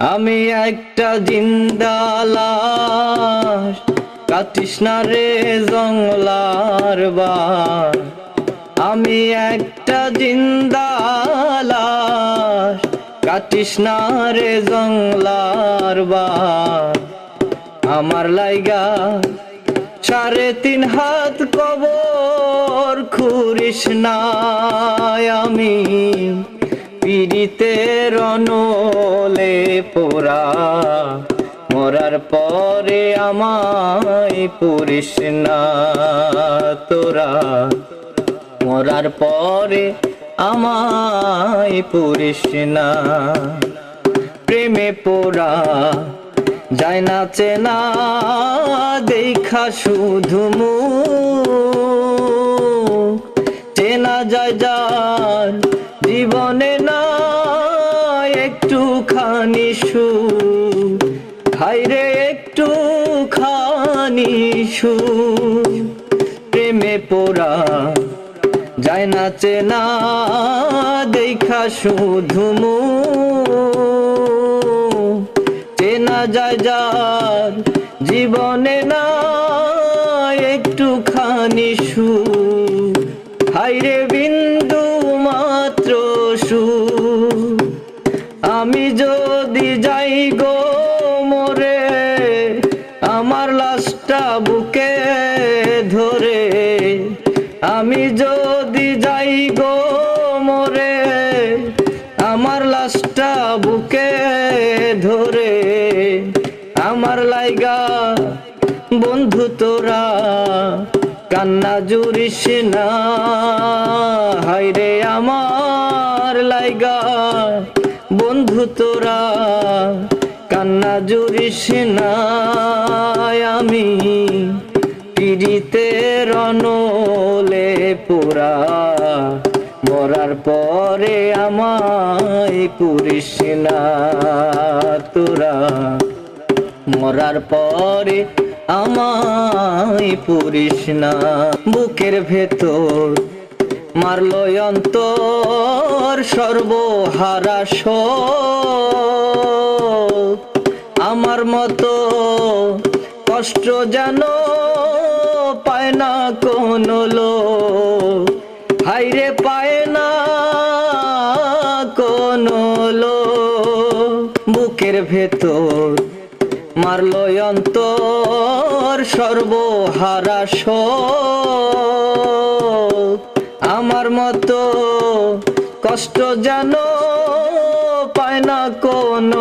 আমি একটা জিন্দালাস কাটিস না রে জংলার বার আমি একটা জিন্দালাস কাটিস না রে জংলার বার আমার লাইগা সাড়ে তিন হাত কবর খুরিস না আমি। পীড়িতের অনলে পোড়া। মরার পরে আমায় পুরিস না তোরা। মরার পরে আমায় পুরিস না। প্রেমে পোড়া, যায় না চেনা, দেখা শুধু চেনা যায় যার একটুখানি সুখ হাইরে একটু খানি সুখ প্রেমে পোড়া যায় না চেনা, দেখা শুধু মুখ চেনা যায় যার জীবনে না একটু একটুখানি সুখ হাইরে বিন্দু যদি যাই গো মরে, আমার লাশটা বুকে ধরে। আমি যদি যাই গো মরে, আমার লাশটা বুকে ধরে। আমার লাইগা, বন্ধু তোরা, কান্না জুরিস না। হাইরে আমার লাইগা বন্ধু তোরা, কান্না জুরিস না আমি। পিড়িতে রনলে পোড়া, মরার পরে আমায় পুরিস না তোরা। মরার পরে আমায় পুরিস না বুকের ভেতর মারল অন্তর। সর্বহারা। আমার মতো কষ্ট যেন পায় না কোনো লোক হাইরে পায় না কোনো লোক বুকের ভেতর মারল অন্তর সর্বহারা। আমার মতো কষ্ট জানো পায় না কোনো